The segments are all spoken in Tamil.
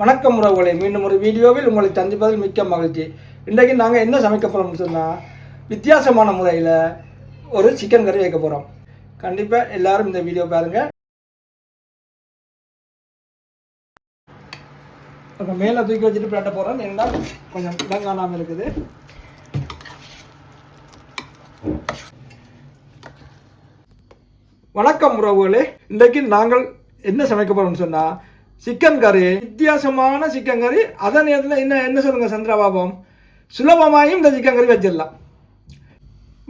வணக்கம் உறவுகளே மீண்டும் ஒரு வீடியோவில் உங்களை சந்திப்பதில் மிக்க மகிழ்ச்சி. இன்றைக்கு நாங்கள் என்ன சமைக்க போகிறோம்னு சொன்னால் வித்தியாசமான முறையில் ஒரு சிக்கன் கறி வைக்க போகிறோம் கண்டிப்பாக எல்லாரும் இந்த வீடியோ பாருங்கள் இப்போ மேலே தூக்கி வச்சுட்டு பிளாட்ட போகிறோம் ஏன்னா கொஞ்சம் இடம் காணாமல் இருக்குது. வணக்கம் உறவுகளே. இன்றைக்கு நாங்கள் என்ன சமைக்க போறோம்னு சொன்னால் சிக்கன் கறி வித்தியாசமான சிக்கன் கறி அதே நேரத்தில் என்ன என்ன சொல்லுங்க சந்திரா பாபம் சுலபமாயும் இந்த சிக்கன் கறி வச்சிடலாம்.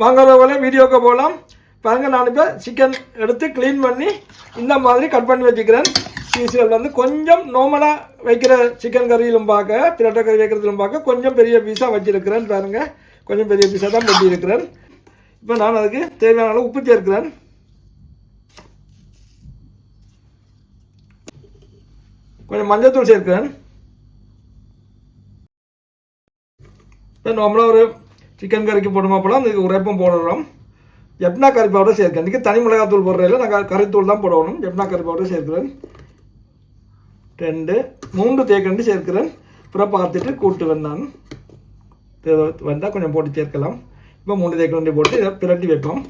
வாங்க வீடியோக்கு போகலாம் பாருங்க நான் இப்போ சிக்கன் எடுத்து க்ளீன் பண்ணி இந்த மாதிரி கட் பண்ணி வச்சுக்கிறேன். பீஸுகள் வந்து கொஞ்சம் நார்மலாக வைக்கிற சிக்கன் கறியிலும் பார்க்க பிரட்டை கறி வைக்கிறதுலும் பார்க்க கொஞ்சம் பெரிய பீஸாக வச்சுருக்கிறேன் பாருங்கள் கொஞ்சம் பெரிய பீஸாக தான் வெட்டியிருக்கிறேன். இப்போ நான் அதுக்கு தேவையான அளவு உப்பு சேர்க்கிறேன். கொஞ்சம் மஞ்சத்தூள் சேர்க்கிறேன். இப்போ நார்மலாக ஒரு சிக்கன் கறிக்கு போடுமா போல அந்த உரைப்பம் போடுறோம். ஜப்னா கறி பவுடர் சேர்க்கிறேன். இன்றைக்கி தனி மிளகாத்தூள் போடுறதில்ல நான் கறித்தூள் தான் போடணும். எப்பனா கறி பவுடர் சேர்க்கிறேன். ரெண்டு மூன்று தேக்கண்டு சேர்க்கிறேன். அப்புறம் பார்த்துட்டு கூட்டுவேன் நான் வந்தால் கொஞ்சம் போட்டு சேர்க்கலாம். இப்போ மூணு தேக்கண்டி போட்டு இதை பிரட்டி வைப்போம்.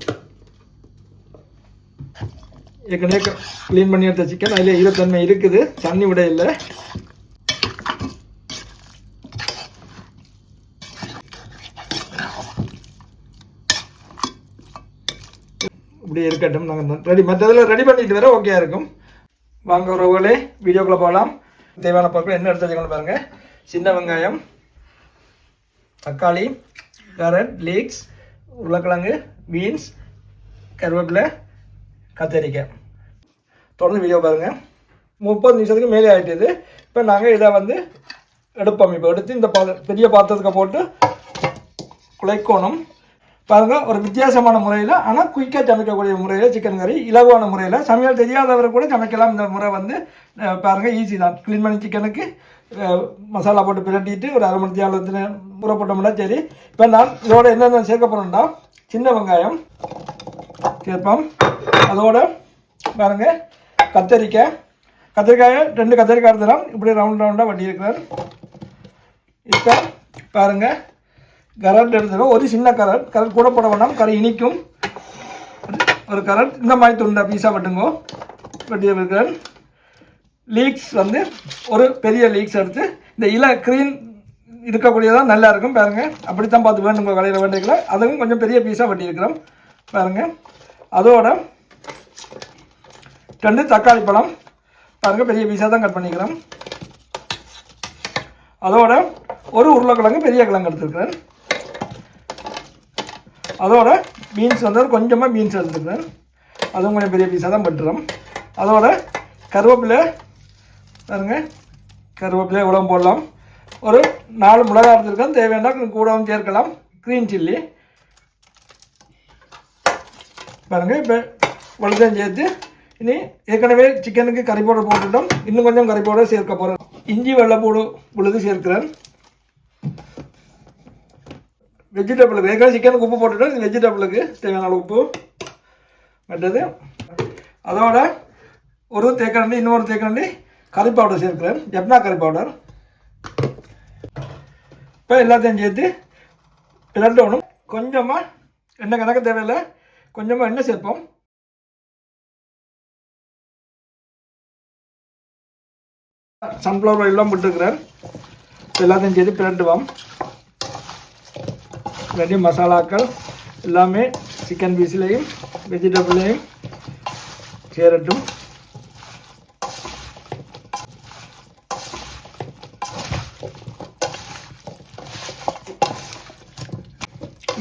ஏற்கனவே க்ளீன் பண்ணி எடுத்த சிக்கன் அதில் ஈரத்தன்மை இருக்குது. தண்ணி விட இல்லை. இப்படி இருக்கட்டும். நாங்கள் ரெடி மற்றதில் ரெடி பண்ணிட்டு வர ஓகே இருக்கும். வாங்க உறவுகளே வீடியோக்குள்ளே போகலாம். தேவையான பொருட்கள் என்ன எடுத்து வச்சுக்கணும் பாருங்கள் சின்ன வெங்காயம் தக்காளி கேரட் லீக்ஸ் உருளைக்கிழங்கு பீன்ஸ் கருவேப்பிலை கத்தரிக்காய். தொடர்ந்து வீடியோ பாருங்கள் முப்பது நிமிஷத்துக்கு மேலே ஆகிட்டது இப்போ நாங்கள் இதை வந்து எடுப்போம். இப்போ எடுத்து இந்த பா பெரிய பாத்திரத்துக்கு போட்டு குழைக்கணும் பாருங்கள் ஒரு வித்தியாசமான முறையில் ஆனால் குயிக்காக சமைக்கக்கூடிய முறையில் சிக்கன் கறி இலகுவான முறையில். சமையல் தெரியாதவர் கூட சமைக்கலாம். இந்த முறை வந்து பாருங்கள் ஈஸி தான். க்ளீன் பண்ணி சிக்கனுக்கு மசாலா போட்டு பிரட்டிட்டு ஒரு அரை மணி நேரத்தில் ஊற போட்டோம்னா சரி. இப்போ நான் இதோட என்னென்ன சேர்க்க போகிறோம்னா சின்ன வெங்காயம் சேர்ப்போம். அதோட பாருங்கள் கத்தரிக்காய் கத்திரிக்காயை ரெண்டு கத்திரிக்காய் எடுத்துலாம் இப்படி ரவுண்ட் ரவுண்டாக வட்டியிருக்கிறார் இப்போ பாருங்க கரண்ட் எடுத்துடும் ஒரு சின்ன கரண்ட். கரட் கூட போட வேண்டாம். கரை இனிக்கும். ஒரு கரண்ட். இந்த மாதிரி துண்டை பீஸாக வெட்டுங்கோ. வெட்டி இருக்கிறேன் லீக்ஸ் வந்து ஒரு பெரிய லீக்ஸ் எடுத்து இந்த இல க்ரீன் இருக்கக்கூடியதான் நல்லா இருக்கும். பாருங்க அப்படித்தான் பார்த்து வேணுங்க கடையில் வேண்டிக்கல அதுவும் கொஞ்சம் பெரிய பீஸாக வெட்டியிருக்கிறோம். பாருங்க அதோட ரெண்டு தக்காளி பழம் பாருங்கள் பெரிய பீஸாக தான் கட் பண்ணிக்கிறேன் அதோட ஒரு உருளைக்கிழங்கு பெரிய கிழங்கு எடுத்துருக்கிறேன் அதோட பீன்ஸ் வந்து கொஞ்சமாக பீன்ஸ் எடுத்துக்கிறேன். அதுவும் கொஞ்சம் பெரிய பீஸாக தான் பட்டுறோம். அதோட கருவேப்பிலை பாருங்க கருவேப்பிலை உடம்பு போடலாம். ஒரு நாலு மிளகா எடுத்துருக்கேன். தேவையான கூடவும் சேர்க்கலாம். க்ரீன் சில்லி பாருங்கள் இப்போ வெள்ளத்தையும் சேர்த்து இனி ஏற்கனவே சிக்கனுக்கு கறி பவுடர் போட்டுட்டோம். இன்னும் கொஞ்சம் கறி பவுடர் சேர்க்க போகிறோம் இஞ்சி வெள்ளைப்பூடு உழுது சேர்க்கிறேன். வெஜிடபிளுக்கு ஏற்கனவே சிக்கனுக்கு உப்பு போட்டுட்டோம். வெஜிடபிளுக்கு தேவையான உப்பு மற்றது அதோட ஒரு தேக்கரண்டி இன்னொரு தேக்கரண்டி கறி பவுடர் சேர்க்கிறேன். ஜப்னா கறி பவுடர் இப்போ எல்லாத்தையும் சேர்த்து பிரட்டணும் கொஞ்சமாக எண்ணெய் கணக்கு தேவையில்லை. கொஞ்சமாக எண்ணெய் சேர்ப்போம். சன்ஃப்ளவர் ஆயிலெலாம் போட்டுருக்கிறேன் எல்லாத்தையும் சேர்த்து பிரட்டுவோம் ரெடி மசாலாக்கள் எல்லாமே சிக்கன் பீஸ்லேயும் வெஜிடபிள்லேயும் சேரட்டும்.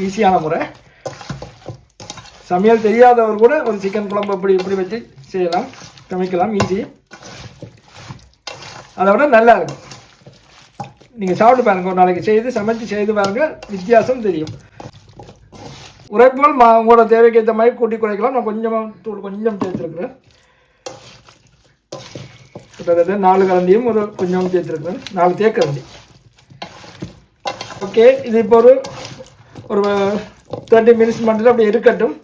ஈஸியான முறை. சமையல் தெரியாதவர் கூட ஒரு சிக்கன் குழம்பு இப்படி இப்படி வச்சு செய்யலாம். சமைக்கலாம் ஈஸி அதை விட நல்லா இருக்கும் நீங்கள் சாப்பிட்டு பாருங்கள் ஒரு நாளைக்கு செய்து சமைச்சு செய்து பாருங்கள் வித்தியாசம் தெரியும். உரைப்போல் மா உங்களோட தேவைக்கு ஏற்ற மாதிரி கூட்டி குறைக்கலாம். நான் கொஞ்சமாக தூள் கொஞ்சம் சேர்த்துருக்குறேன் கிட்டத்தட்ட நாலு கரண்டியும் ஒரு கொஞ்சம் சேர்த்துருக்குறேன் நாலு தேக்கரண்டி ஓகே இது இப்போ ஒரு ஒரு தேர்ட்டி மினிட்ஸ் மட்டும் அப்படி இருக்கட்டும்.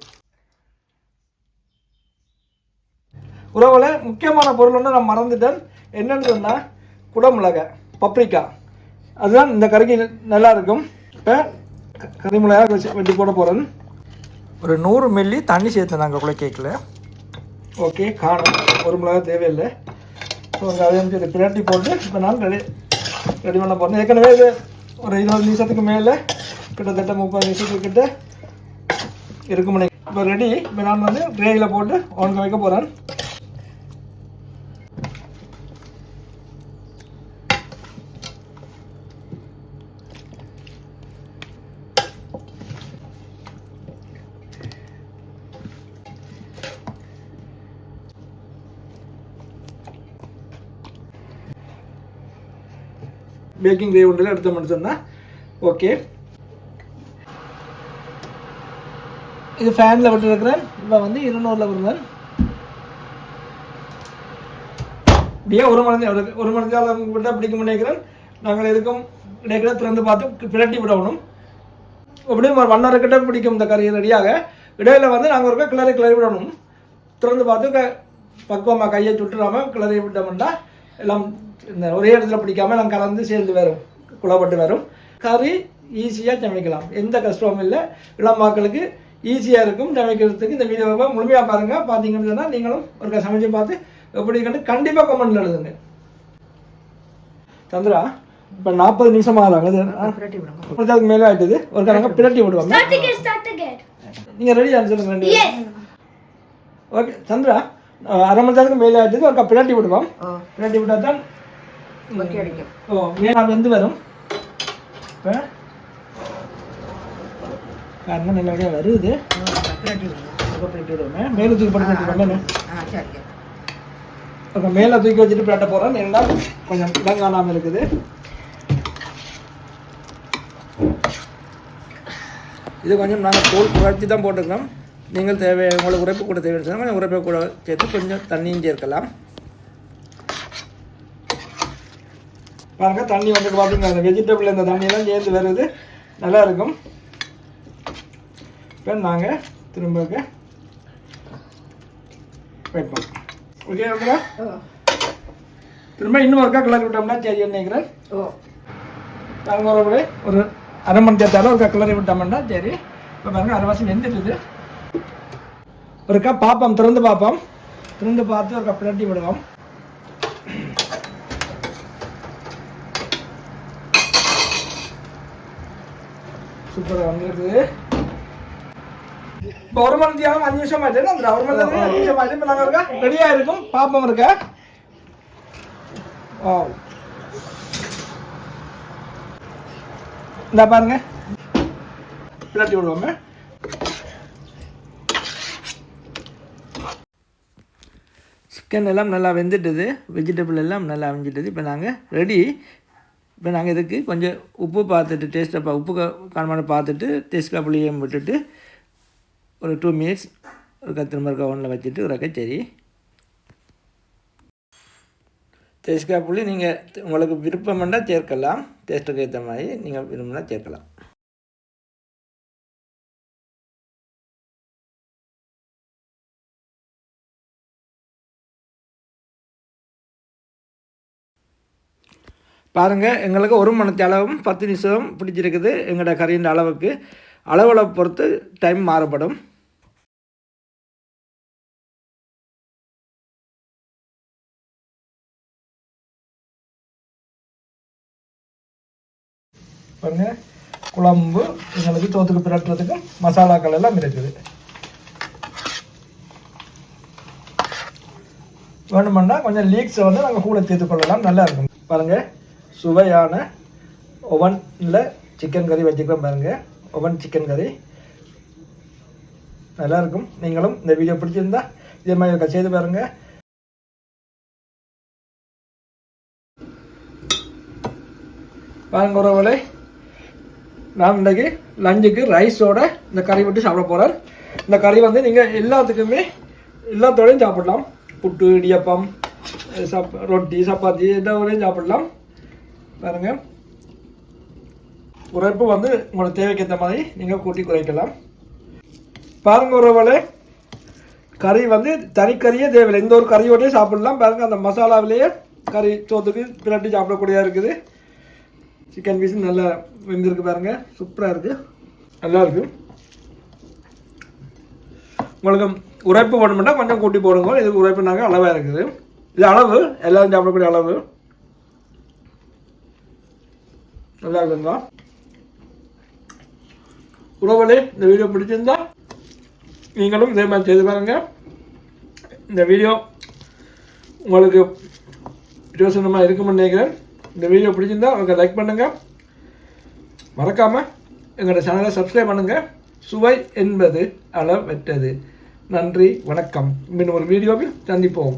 உறவில் முக்கியமான பொருள் ஒன்று நான் மறந்துட்டேன். என்னன்னு சொன்னால் குடமிளகாய் பப்ரிக்கா. அதுதான் இந்த கறிக்கு நல்லா இருக்கும் இப்போ கறி மிளகாய் வச்சு வெட்டி போட போகிறேன் ஒரு நூறு மில்லி தண்ணி சேர்த்து நாங்கள் கூட கேட்கல ஓகே காணும் ஒரு மிளகாய் தேவையில்லை. ஸோ அதையும் சரி பிரட்டி போட்டு இப்போ நான் ரெடி ரெடி பண்ண போகிறேன் ஏற்கனவே இது ஒரு இருபது நிமிஷத்துக்கு மேலே கிட்டத்தட்ட முப்பது நிமிஷத்துக்கு கிட்ட இருக்கும் இப்போ ரெடி இப்போ நான் வந்து ட்ரேயில் போட்டு உனக்கு வைக்க போகிறேன் பேக்கிங் ட்ரே ஒன்றில் எடுத்து மட்டும் சொன்னால் ஓகே இது ஃபேனில் விட்டுருக்கிறேன். இப்போ வந்து இருநூறில் விடுறேன். இப்படியே ஒரு மணி ஒரு மணி காலம் விட்டால் பிடிக்க நினைக்கிறேன். நாங்கள் எதுக்கும் இடைக்கிட திறந்து பார்த்து பிரட்டி விடணும். எப்படியும் ஒரு ஒன் ஹவர் கிட்ட பிடிக்கும் இந்த கறி ரெடியாக. இடையில வந்து நாங்கள் ஒரு கிளறி கிளறி விடணும். திறந்து பார்த்து பக்குவமாக கையை சுட்டுடாமல் கிளறி விட்டோம்னா எல்லாம் இந்த ஒரே இடத்துல பிடிக்காம எல்லாம் கலந்து சேர்ந்து வரும் குழப்பட்டு வரும். கறி ஈஸியாக சமைக்கலாம். எந்த கஷ்டமும் இல்லை. இளம் மக்களுக்கு ஈஸியாக இருக்கும். சமைக்கிறதுக்கு இந்த வீடியோவை முழுமையாக பாருங்கள் பார்த்தீங்கன்னு சொன்னால் நீங்களும் ஒரு சமைச்சு பார்த்து எப்படி கண்டு கண்டிப்பாக கமெண்ட்ல எழுதுங்க. சந்திரா இப்போ நாற்பது நிமிஷம் ஆகிறாங்க அதுக்கு மேலே ஆயிட்டுது. ஒரு கணக்கு பிரட்டி விடுவாங்க. நீங்கள் ரெடி சொல்லுங்க ரெண்டு. ஓகே சந்திரா அரை மணி நேரத்துக்கு மேலே ஆயிட்டுது ஒரு கப் பிரட்டி விடுவோம் பிரட்டி விட்டால் தான் ஓ மேலே வெந்து வரும். இப்போ காரணம் நல்லபடியாக வருது. மேலே தூக்கி போட்டு ஓகே மேலே தூக்கி வச்சுட்டு பிரட்ட போகிறேன் ஏன்னா கொஞ்சம் இடம் காணாமல் இருக்குது. இது கொஞ்சம் நாங்கள் தோல் குறைச்சி தான் போட்டுக்கிறோம் நீங்கள் தேவை உங்களுக்கு உரைப்பு கூட சொன்னால் கொஞ்சம் உரைப்பை கூட சேர்த்து கொஞ்சம் தண்ணியும் சேர்க்கலாம். பாருங்க தண்ணி வந்து பார்த்தீங்கன்னா அந்த வெஜிடபிள் இந்த தண்ணியெல்லாம் சேர்ந்து வருது. நல்லா இருக்கும். இப்போ நாங்கள் திரும்ப வைப்போம் ஓகே ஓகே ஓ திரும்ப இன்னும் ஒருக்கா கிளறி விட்டோம்னா சரி நினைக்கிறேன் ஓ. நாங்கள் ஒரு அரை மணி நேரத்தால ஒருக்கா கிளறி விட்டோம்னா சரி. இப்போ பாருங்க அரைவாசி வெந்துட்டுது ஒருக்கா பார்ப்போம் திறந்து பார்ப்போம் திறந்து பார்த்து ஒருக்கா பிரட்டி விடுவோம். சூப்பராக வந்துருக்குது இப்போ ஒரு மணி நேரம் அஞ்சு நிமிஷம் ஆயிட்டு அந்த ஒரு மணி நேரம் அஞ்சு நிமிஷம் ஆயிட்டு இப்போ நாங்கள் இருக்கா ரெடியாக இருக்கும் பார்ப்போம் இருக்க. ஓ இந்த பாருங்க. பிளாட்டி விடுவோமே. சிக்கன் எல்லாம் நல்லா வெந்துட்டுது. வெஜிடபிள் எல்லாம் நல்லா வெஞ்சிட்டுது இப்போ நாங்கள் ரெடி இப்போ நாங்கள் இதுக்கு கொஞ்சம் உப்பு பார்த்துட்டு டேஸ்ட்டை பா உப்பு காணமான பார்த்துட்டு டேஸ்ட்டாக புளியும் விட்டுட்டு ஒரு டூ மினிட்ஸ் ஒரு திரும்ப இருக்க ஒன்றில் வச்சுட்டு ஒரு சரி தேசிக்காய் புளி நீங்கள் உங்களுக்கு விருப்பம் பண்ணால் சேர்க்கலாம். டேஸ்ட்டுக்கு ஏற்ற மாதிரி நீங்கள் விரும்பினா சேர்க்கலாம். பாருங்கள் எங்களுக்கு ஒரு மணத்து அளவும் பத்து நிமிஷம் பிடிச்சிருக்குது எங்களோட கறியின் அளவுக்கு. அளவில் பொறுத்து டைம் மாறுபடும். பாருங்க குழம்பு எங்களுக்கு தோத்துக்கு பிரட்டுறதுக்கு மசாலாக்கள் எல்லாம் இருக்குது. வேணுமென்னா கொஞ்சம் லீக்ஸை வந்து நாங்கள் கூட சேர்த்து கொள்ளலாம் நல்லா இருக்கும். பாருங்கள் சுவையான ஒவனில் சிக்கன் கறி வச்சுக்கலாம் பாருங்கள் ஒவன் சிக்கன் கறி நல்லா இருக்கும் நீங்களும் இந்த வீடியோ பிடிச்சிருந்தா இதே மாதிரி செய்து பாருங்கள் பாருங்க உறவுகளே நான் இன்றைக்கு லஞ்சுக்கு ரைஸோட இந்த கறி விட்டு சாப்பிட போகிறேன் இந்த கறி வந்து நீங்கள் எல்லாத்துக்குமே எல்லாத்தோடையும் சாப்பிடலாம். புட்டு இடியப்பம் சப் ரொட்டி சப்பாத்தி எல்லாவோடையும் சாப்பிடலாம். பாருங்க. உரைப்பு வந்து உங்களோட தேவைக்கு ஏற்ற மாதிரி நீங்கள் கூட்டி குறைக்கலாம். பாருங்க உறவுகளே கறி வந்து தனிக்கறியே தேவையில்லை. எந்த ஒரு கறியோடய சாப்பிடலாம். பாருங்க அந்த மசாலாவிலேயே கறி சோத்துக்கு பிரட்டி சாப்பிடக்கூடியதாக இருக்குது. சிக்கன் பீஸ் நல்லா வெந்திருக்கு பாருங்க. சூப்பராக இருக்குது நல்லா இருக்கு. உங்களுக்கு உரைப்பு வேணுமெண்டா கொஞ்சம் கூட்டி போடுங்க. இது உரைப்பு நாங்கள் அளவாக இருக்குது. இது அளவு எல்லோரும் சாப்பிடக்கூடிய அளவு. நல்லா இருக்குங்களா உறவுகளே இந்த வீடியோ பிடிச்சிருந்தா நீங்களும் இதே மாதிரி செய்து பாருங்க. இந்த வீடியோ உங்களுக்கு யோசனமாக இருக்கும்னு நினைக்கிறேன். இந்த வீடியோ பிடிச்சிருந்தா அவங்க லைக் பண்ணுங்கள் மறக்காமல் எங்களோட சேனலை சப்ஸ்கிரைப் பண்ணுங்கள் சுவை என்பது அளவற்றது. நன்றி வணக்கம். இன்னும் ஒரு வீடியோவில் சந்திப்போம்.